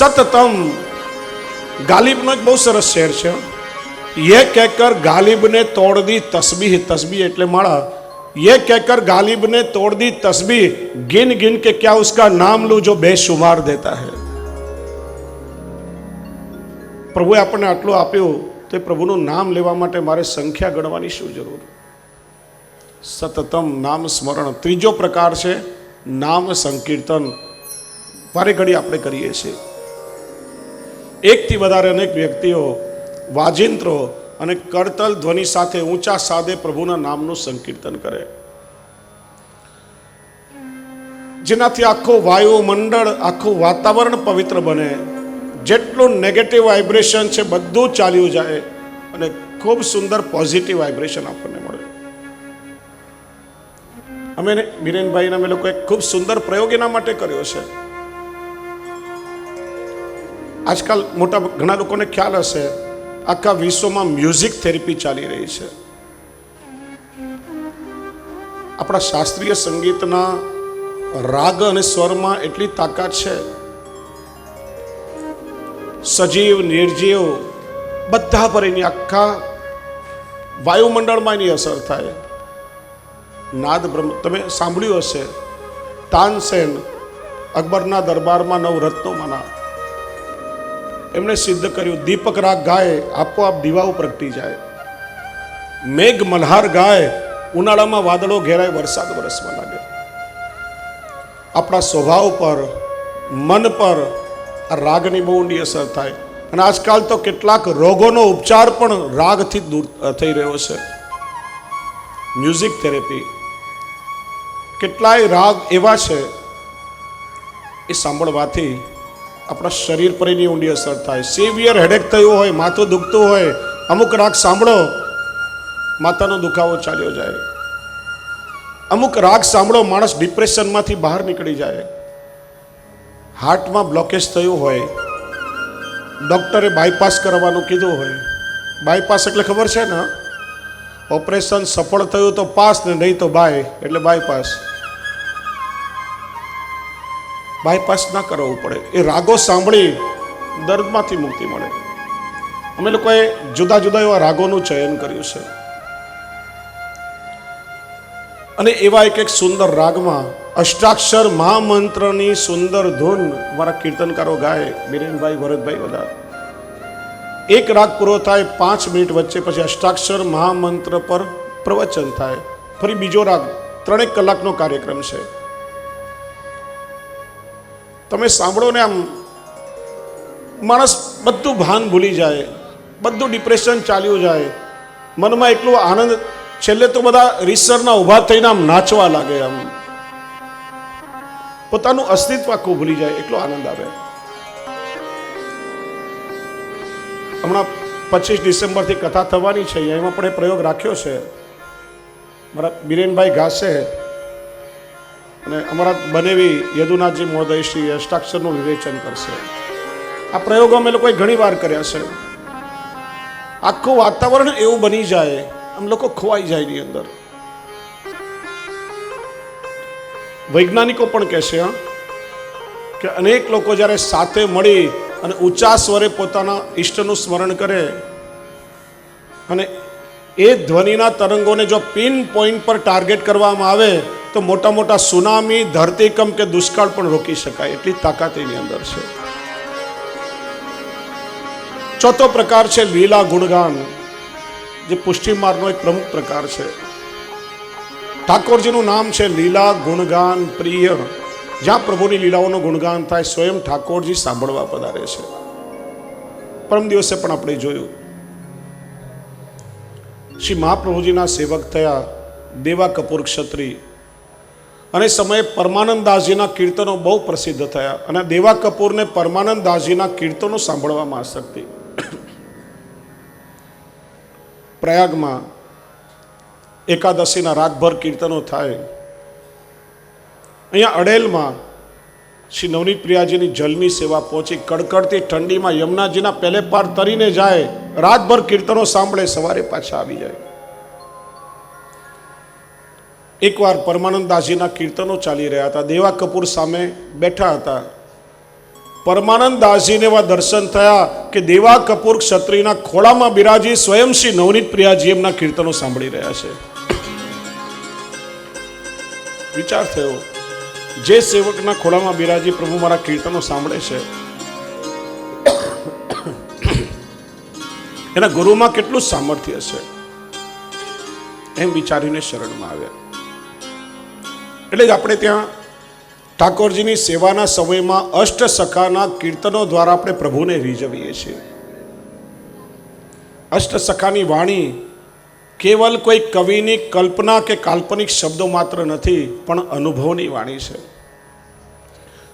સતતમ ગાલિબનો એક બહુ સરસ શેર છે. યે કહેકર ગાલિબને તોડ દી તસબીહ તસબીહ એટલે માળા. યે કહેકર ગાલિબને તોડ દી તસબીહ, ગિન ગિન કે ક્યાં ઉસકા નામ લૂ જો બેશુમાર દેતા હે. પ્રભુએ આપણને આટલું આપ્યું તો પ્રભુનું નામ લેવા માટે મારે સંખ્યા ગણવાની શું જરૂર? સતતમ નામ સ્મરણ. ત્રીજો પ્રકાર છે નામ સંકીર્તન. વારે ઘડી આપણે કરીએ છીએ. એકથી વધારે અનેક વ્યક્તિઓ, વાજિંત્રો અને કરતલ ધ્વનિ સાથે ઊંચા સાદે પ્રભુના નામનું સંકીર્તન કરે. જેનાથી આખું વાયુમંડળ, આખું વાતાવરણ પવિત્ર બને. જેટલું નેગેટિવ વાઇબ્રેશન છે, બધું ચાલ્યું જાય અને ખૂબ સુંદર પોઝિટિવ વાઇબ્રેશન આપણને મળે. અમે ને બિરેનભાઈને અમે લોકોએ ખૂબ સુંદર પ્રયોગ એના માટે કર્યો છે. આજકાલ મોટા ઘણા લોકોને ખ્યાલ હશે, આખા વિશ્વમાં મ્યુઝિક થેરપી ચાલી રહી છે. આપણા શાસ્ત્રીય સંગીતના રાગ અને સ્વરમાં એટલી તાકાત છે. સજીવ, નિર્જીવ બધા પર એની આખા વાયુમંડળમાં એની અસર થાય. નાદ બ્રહ્મ, તમે સાંભળ્યું હશે, તાનસેન અકબરના દરબારમાં નવરત્નો રત્નોમાંના એમણે સિદ્ધ કર્યું, દીપક રાગ ગાય આપોઆપ દીવાઓ પ્રગટી જાય. મેઘ મલ્હાર ગાય, ઉનાળામાં વાદળો ઘેરાય, વરસાદ વરસવા લાગે. આપણા સ્વભાવ પર, મન પર આ રાગની બહુ ઊંડી અસર થાય. અને આજકાલ તો કેટલાક રોગોનો ઉપચાર પણ રાગથી દૂર થઈ રહ્યો છે. Music therapy. કેટલાય રાગ એવા છે, એ સાંભળવાથી આપણા શરીર પર એની ઊંડી અસર થાય. સિવિયર હેડેક થયું હોય, માથું દુખતું હોય, અમુક રાગ સાંભળો, માથાનો દુખાવો ચાલ્યો જાય. અમુક રાગ સાંભળો, માણસ ડિપ્રેશનમાંથી બહાર નીકળી જાય. હાર્ટમાં બ્લોકેજ થયું હોય ડૉક્ટરે બાયપાસ કરવાનું કીધું હોય. બાયપાસ એટલે ખબર છે ને? ઓપરેશન સફળ થયું તો પાસ ને નહીં તો બાય એટલે બાયપાસ બાયપાસ ના કરવું પડે. એ રાગો સાંભળી દર્દમાંથી મુક્તિ મળે. અમે લોકોએ જુદા જુદા એવા રાગોનું ચયન કર્યું છે. અને એવા એક એક સુંદર રાગમાં અષ્ટાક્ષર મહામંત્રની સુંદર ધૂન મારા કીર્તનકારો ગાય, બિરેનભાઈ, ભરતભાઈ બધા. એક રાગ પૂરો થાય, પાંચ મિનિટ વચ્ચે પછી અષ્ટાક્ષર મહામંત્ર પર પ્રવચન થાય. ફરી બીજો રાગ, ત્રણેક કલાકનો કાર્યક્રમ છે. તમે સાંભળો ને આમ. માણસ બધું ભાન ભૂલી જાય, બધું ડિપ્રેશન ચાલ્યું જાય. મનમાં એટલો આનંદ, છેલ્લે તો બધા રીસરના ઊભા થઈને આમ નાચવા લાગે આમ. પોતાનું અસ્તિત્વ આખું ભૂલી જાય, એટલો આનંદ આવે. હમણાં પચીસ ડિસેમ્બરથી કથા થવાની છે, એમાં પણ એ પ્રયોગ રાખ્યો છે. મારા બિરેનભાઈ ઘાસે અને અમારા બનેવી યદુનાથજી મહોદય શ્રી અષ્ટાક્ષરનું વિવેચન કરશે. આ પ્રયોગો અમે લોકોએ ઘણી વાર કર્યા છે. આખું વાતાવરણ એવું બની જાય, આમ લોકો ખોવાઈ જાય એની અંદર. વૈજ્ઞાનિકો પણ કહેશે, હા, કે અનેક લોકો જ્યારે સાથે મળી અને ઊંચા સ્વરે પોતાના ઈષ્ટનું સ્મરણ કરે અને એ ધ્વનિના તરંગોને જો પિન પોઈન્ટ પર ટાર્ગેટ કરવામાં આવે તો મોટા મોટા સુનામી, ધરતીકંપ કે દુષ્કાળ પણ રોકી શકાય. એટલી તાકાત એની અંદર છે. ચોથો પ્રકાર છે લીલા ગુણગાન, જે પુષ્ટિ માર્ગનો એક પ્રમુખ પ્રકાર છે. ઠાકોરજીનું નામ છે લીલા ગુણગાન પ્રિય. જ્યાં પ્રભુની લીલાઓનું ગુણગાન થાય, સ્વયં ઠાકોરજી સાંભળવા પધારે છે. પરમ દિવસે પણ આપણે જોયું. શ્રી મહાપ્રભુજીના સેવક થયા દેવા કપૂર ક્ષત્રિય. અને સમયે પરમાનંદ દાસજીના કીર્તનો બહુ પ્રસિદ્ધ થયા અને દેવા કપૂરને પરમાનંદ દાસજીના કીર્તનો સાંભળવામાં આસક્તિ પ્રયાગમાં એકાદશીના રાતભર કીર્તનો થાય. અહીંયા અડેલમાં શ્રી નવનીત પ્રિયાજીની જલની સેવા પહોંચી. કડકડતી ઠંડીમાં યમુનાજીના પહેલે પાર તરીને જાય રાતભર કીર્તનો સાંભળે, સવારે પાછા આવી જાય. એકવાર પરમાનંદ દાસજીના કીર્તનો ચાલી રહ્યા હતા. દેવા કપૂર સામે બેઠા હતા. પરમાનંદ દાસજીને એવા દર્શન થયા કે દેવા કપૂર ક્ષત્રિયના ખોળામાં બિરાજી સ્વયં નવનીત પ્રિયાજી એમના કીર્તનો સાંભળી રહ્યા છે. વિચાર થયો, જે સેવકના ખોળામાં બિરાજી પ્રભુ મારા કીર્તનો સાંભળે છે, એના ગુરુમાં કેટલું સામર્થ્ય છે? એમ વિચારીને શરણમાં આવ્યા. એટલે જ આપણે ત્યાં ઠાકોરજીની સેવાના સમયમાં અષ્ટ સખાના કીર્તનો દ્વારા આપણે પ્રભુને રીઝવીએ છીએ. અષ્ટ સખાની વાણી કેવલ કોઈ કવિની કલ્પના કે કાલ્પનિક શબ્દો માત્ર નથી, પણ અનુભવની વાણી છે.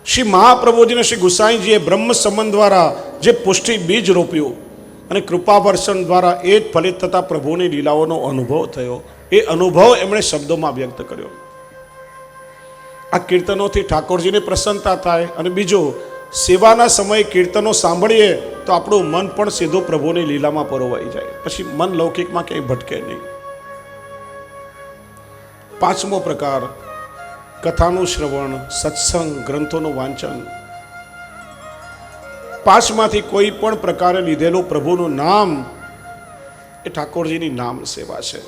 શ્રી મહાપ્રભુજીને શ્રી ગુસાઈજીએ બ્રહ્મ સંબંધ દ્વારા જે પુષ્ટિ બીજ રોપ્યું અને કૃપાવર્ષણ દ્વારા એ જ ફલિત થતા પ્રભુની લીલાઓનો અનુભવ થયો, એ અનુભવ એમણે શબ્દોમાં વ્યક્ત કર્યો. આ કીર્તનોથી ઠાકોરજીને પ્રસન્નતા થાય અને બીજું, સેવાના સમયે કીર્તનો સાંભળીએ તો આપણું મન પણ સીધું પ્રભુની લીલામાં પરોવાઈ જાય. પછી મન લૌકિકમાં ક્યાંય ભટકે નહીં. પાંચમો પ્રકાર, કથાનું શ્રવણ, સત્સંગ, ગ્રંથોનું વાંચન. પાંચમાંથી કોઈ પણ પ્રકારે લીધેલું પ્રભુનું નામ એ ઠાકોરજીની નામ સેવા છે.